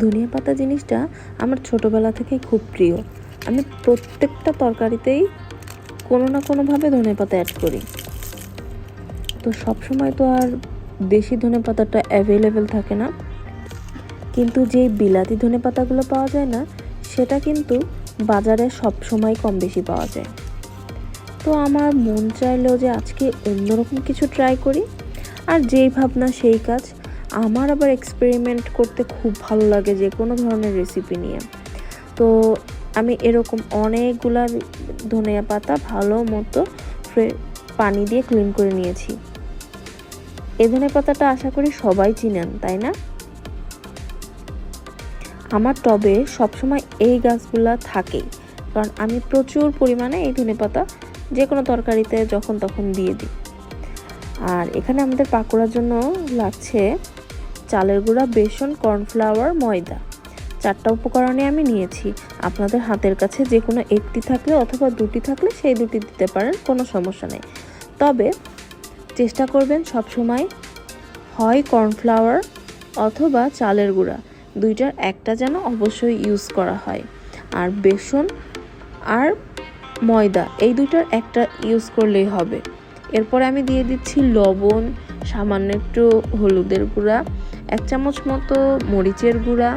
ধনিয়া পাতা জিনিসটা আমার ছোটোবেলা থেকেই খুব প্রিয়। আমি প্রত্যেকটা তরকারিতেই কোনো না কোনোভাবে ধনিয়া পাতা অ্যাড করি। তো সব সময় তো আর দেশি ধনে পাতাটা অ্যাভেলেবেল থাকে না। কিন্তু যে বিলাতি ধনে পাতাগুলো পাওয়া যায় না, সেটা কিন্তু বাজারে সব সময় কম বেশি পাওয়া যায়। তো আমার মন চাইলো যে আজকে অন্যরকম কিছু ট্রাই করি। আর যেই ভাবনা, সেই কাজ আমার আবার এক্সপেরিমেন্ট করতে খুব ভালো লাগে যে কোনো ধরনের রেসিপি নিয়ে। তো আমি এরকম অনেকগুলা ধনিয়া পাতা ভালো মতো পানি দিয়ে ক্লিন করে নিয়েছি। এই ধনে পাতাটা আশা করি সবাই চিনেন, তাই না? আমার টবে সবসময় এই গাছগুলা থাকেই, কারণ আমি প্রচুর পরিমাণে এই ধনে পাতা যে কোনো তরকারিতে যখন তখন দিয়ে দিই। আর এখানে আমাদের পাকোড়ার জন্য লাগছে চালের গুঁড়া, বেসন, কর্নফ্লাওয়ার, ময়দা। চারটা উপকরণে আমি নিয়েছি। আপনাদের হাতের কাছে যে কোনো একটি থাকলে অথবা দুটি থাকলে সেই দুটি দিতে পারেন, কোনো সমস্যা নেই। তবে চেষ্টা করবেন সব সময় হয় কর্নফ্লাওয়ার অথবা চালের গুঁড়া, দুইটার একটা যেন অবশ্যই ইউজ করা হয়। আর বেসন আর ময়দা, এই দুইটার একটা ইউজ করলেই হবে। এরপরে আমি দিয়ে দিচ্ছি লবণ সামান্য একটু হলুদের গুঁড়া, এক চামচ মতো মরিচের গুঁড়া,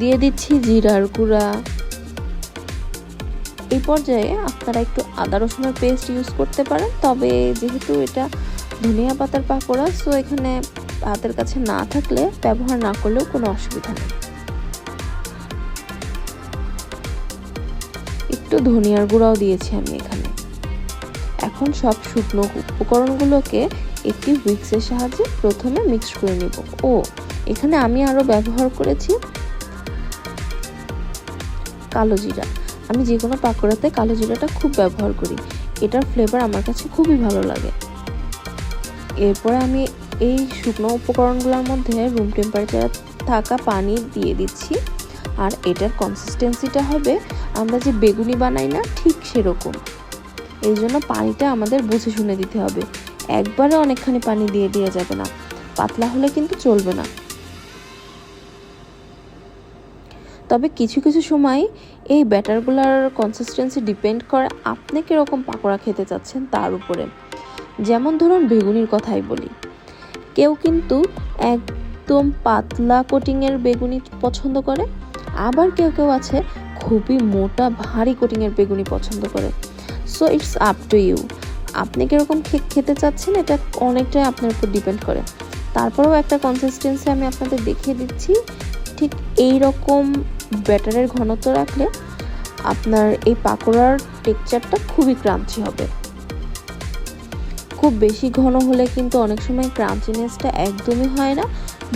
দিয়ে দিচ্ছি জিরার গুঁড়া। এই পর্যায়ে আপনারা একটু আদা রসুনের পেস্ট ইউজ করতে পারেন, তবে যেহেতু এটা ধনিয়া পাতার পাকোড়া সো এখানে হাতের কাছে না থাকলে ব্যবহার না করলেও কোনো অসুবিধা নেই। একটু ধনিয়ার গুঁড়াও দিয়েছি আমি এখানে। এখন সব শুকনো উপকরণগুলোকে একটি উইক্সের সাহায্যে প্রথমে মিক্স করে নিব। ও, এখানে আমি আরও ব্যবহার করেছি কালো জিরা। আমি যে কোনো পাকোড়াতে কালো জিরাটা খুব ব্যবহার করি। এটার ফ্লেভার আমার কাছে খুবই ভালো লাগে। এরপরে আমি এই শুকনো উপকরণগুলোর মধ্যে রুম টেম্পারেচার থাকা পানি দিয়ে দিচ্ছি। আর এটার কনসিস্টেন্সিটা হবে, আমরা যে বেগুনি বানাই না, ঠিক সেরকম। এই জন্য পানিটা আমাদের বুঝে শুনে দিতে হবে। একবারে অনেকখানি পানি দিয়ে দেওয়া যাবে না। পাতলা হলে কিন্তু চলবে না। তবে কিছু কিছু সময় এই ব্যাটারগুলোর কনসিস্টেন্সি ডিপেন্ড করে আপনি কীরকম পাকোড়া খেতে চাচ্ছেন তার উপরে। যেমন ধরুন বেগুনির কথাই বলি। কেউ কিন্তু একদম পাতলা কোটিংয়ের বেগুনি পছন্দ করে, আবার কেউ কেউ আছে খুবই মোটা, ভারী কোটিংয়ের বেগুনি পছন্দ করে। So it's up to you আপনি কীরকম খেতে চাচ্ছেন, এটা অনেকটাই আপনার উপর ডিপেন্ড করে। তারপরেও একটা কনসিস্টেন্সি আমি আপনাদের দেখিয়ে দিচ্ছি। ঠিক এই রকম ব্যাটারের ঘনত্ব রাখলে আপনার এই পাকোড়ার টেক্সচারটা খুবই ক্রাঞ্চি হবে। খুব বেশি ঘন হলে কিন্তু অনেক সময় ক্রাঞ্চিনেসটা একদমই হয় না।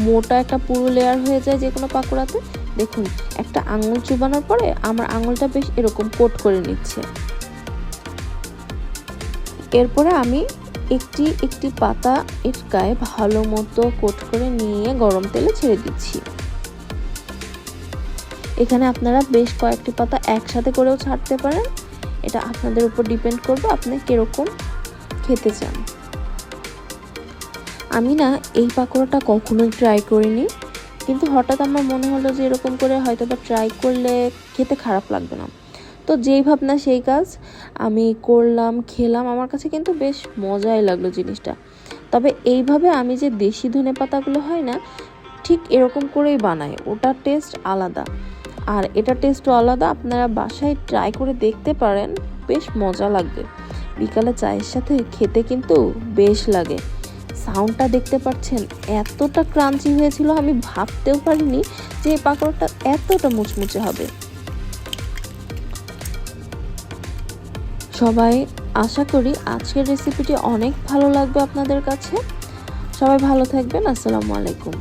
মোটা একটা পুরো লেয়ার হয়ে যায় যে কোনো পাকোড়াতে। দেখুন, একটা আঙুল চুবানোর পরে আমার আঙুলটা বেশ এরকম কোট করে নিচ্ছে। এরপরে আমি একটি একটি পাতা এর গায়ে ভালো মতো কোট করে নিয়ে গরম তেলে ছেড়ে দিচ্ছি। এখানে আপনারা বেশ কয়েকটি পাতা একসাথে করেও ছাড়তে পারেন। এটা আপনাদের উপর ডিপেন্ড করবে আপনি কীরকম খেতে চান। আমি না এই পাকোড়াটা কখনোই ট্রাই করিনি, কিন্তু হঠাৎ আমার মনে হলো যে এরকম করে হয়তো বা ট্রাই করলে খেতে খারাপ লাগবে না। তো যেই ভাবনা, সেই কাজ আমি করলাম, খেলাম। আমার কাছে কিন্তু বেশ মজাই লাগল জিনিসটা। তবে এইভাবে আমি যে দেশি ধনে পাতাগুলো হয় না, ঠিক এরকম করেই বানাই। ওটার টেস্ট আলাদা। আর এটা টেস্টও আলাদা। আপনারা বাসায় ট্রাই করে দেখতে পারেন, বেশ মজা লাগবে। বিকালে চায়ের সাথে খেতে কিন্তু বেশ লাগে। সাউন্ডটা দেখতে পাচ্ছেন, এতটা ক্রাঞ্চি হয়েছিল, আমি ভাবতেও পারিনি যে এই পাকোড়াটা এতটা মুচমুচে হবে। সবাই আশা করি আজকের রেসিপিটি অনেক ভালো লাগবে আপনাদের কাছে। সবাই ভালো থাকবেন, আসসালামু আলাইকুম।